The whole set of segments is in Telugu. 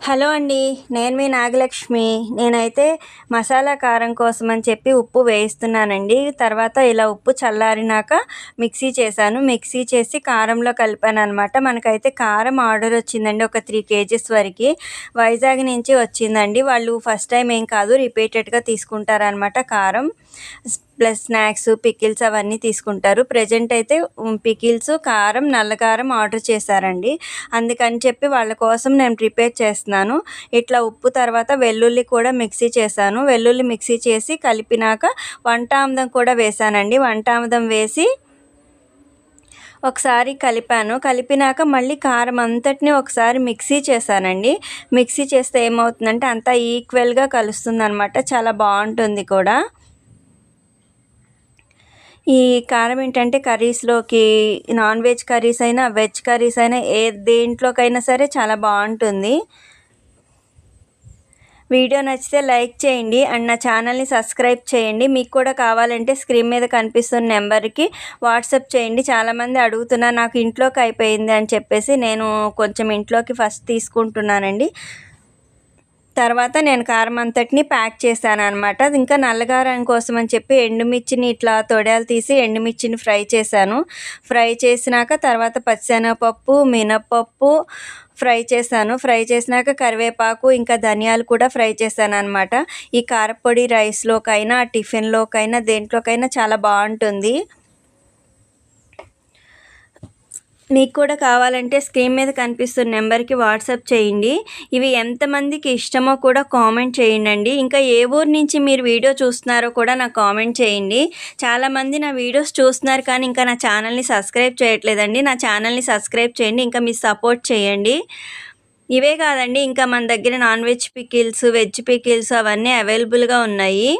హలో అండి నేను మీ నాగలక్ష్మి. నేనైతే మసాలా కారం కోసం అని చెప్పి ఉప్పు వేయిస్తున్నానండి. తర్వాత ఇలా ఉప్పు చల్లారినాక మిక్సీ చేశాను. మిక్సీ చేసి కారంలో కలిపాను అనమాట మనకైతే కారం ఆర్డర్ వచ్చిందండి ఒక త్రీ కేజీస్ వరకు. వైజాగ్ నుంచి వచ్చిందండి. వాళ్ళు ఫస్ట్ టైం ఏం కాదు రిపీటెడ్గా తీసుకుంటారనమాట కారం. ప్లస్ స్నాక్స్ పికిల్స్ అవన్నీ తీసుకుంటారు. ప్రజెంట్ అయితే పికిల్స్ కారం నల్ల కారం ఆర్డర్ చేశారండి. అందుకని చెప్పి వాళ్ళ కోసం నేను ప్రిపేర్ చేస్తున్నాను. ఇట్లా ఉప్పు తర్వాత వెల్లుల్లి కూడా మిక్సీ చేశాను. వెల్లుల్లి మిక్సీ చేసి కలిపినాక వంటామదం కూడా వేశానండి. వంటామదం వేసి ఒకసారి కలిపాను. కలిపినాక మళ్ళీ కారం అంతటిని ఒకసారి మిక్సీ చేశానండి. మిక్సీ చేస్తే ఏమవుతుందంటే అంతా ఈక్వల్గా కలుస్తుంది అనమాట చాలా బాగుంటుంది కూడా. ఈ కారం ఏంటంటే కర్రీస్లోకి నాన్ వెజ్ కర్రీస్ అయినా వెజ్ కర్రీస్ అయినా ఏ దేంట్లోకైనా సరే చాలా బాగుంటుంది. వీడియో నచ్చితే లైక్ చేయండి అండ్ నా ఛానల్ని సబ్స్క్రైబ్ చేయండి. మీకు కూడా కావాలంటే స్క్రీన్ మీద కనిపిస్తున్న నెంబర్కి వాట్సాప్ చేయండి. చాలామంది అడుగుతున్నారు నాకు ఇంట్లోకి అయిపోయింది అని చెప్పేసి నేను కొంచెం ఇంట్లోకి ఫస్ట్ తీసుకుంటున్నానండి. తర్వాత నేను కారం అంతటిని ప్యాక్ చేశాను అనమాట ఇంకా నల్లగారం కోసం అని చెప్పి ఎండుమిర్చిని ఇట్లా తొడాలు తీసి ఎండుమిర్చిని ఫ్రై చేశాను. ఫ్రై చేసినాక తర్వాత పచ్చిశనగపప్పు మినపప్పు ఫ్రై చేశాను. ఫ్రై చేసినాక కరివేపాకు ఇంకా ధనియాలు కూడా ఫ్రై చేశాను అనమాట ఈ కారపొడి రైస్లోకైనా టిఫిన్లోకైనా దేంట్లోకైనా చాలా బాగుంటుంది. మీకు కూడా కావాలంటే స్క్రీన్ మీద కనిపిస్తున్న నెంబర్కి వాట్సాప్ చేయండి. ఇవి ఎంతమందికి ఇష్టమో కూడా కామెంట్ చేయండి ఇంకా ఏ ఊరు నుంచి మీరు వీడియో చూస్తున్నారో కూడా నాకు కామెంట్ చేయండి. చాలామంది నా వీడియోస్ చూస్తున్నారు కానీ ఇంకా నా ఛానల్ని సబ్స్క్రైబ్ చేయట్లేదండి. నా ఛానల్ని సబ్స్క్రైబ్ చేయండి. ఇంకా మీరు సపోర్ట్ చేయండి. ఇవే కాదండి ఇంకా మన దగ్గర non veg pickles veg pickles అవన్నీ అవైలబుల్గా ఉన్నాయి.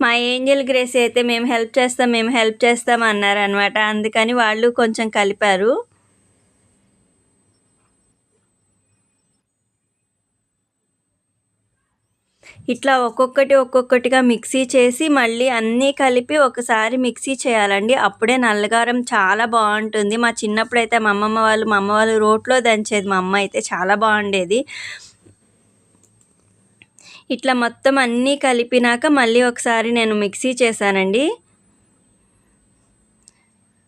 మా ఏంజల్ గ్రేస్ అయితే మేము హెల్ప్ చేస్తాం మేము హెల్ప్ చేస్తాం అన్నారనమాట అందుకని వాళ్ళు కొంచెం కలిపారు. ఇట్లా ఒక్కొక్కటి ఒక్కొక్కటిగా మిక్సీ చేసి మళ్ళీ అన్నీ కలిపి ఒకసారి మిక్సీ చేయాలండి. అప్పుడే నల్లగారం చాలా బాగుంటుంది. మా చిన్నప్పుడు అయితే మా అమ్మమ్మ వాళ్ళు మా అమ్మ వాళ్ళు రోట్లో దంచేది. మా అమ్మ అయితే చాలా బాగుండేది. ఇట్లా మొత్తం అన్నీ కలిపినాక మళ్ళీ ఒకసారి నేను మిక్సీ చేశానండి.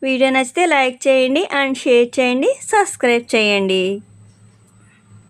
వీడియో నచ్చితే లైక్ చేయండి అండ్ షేర్ చేయండి సబ్స్క్రైబ్ చేయండి.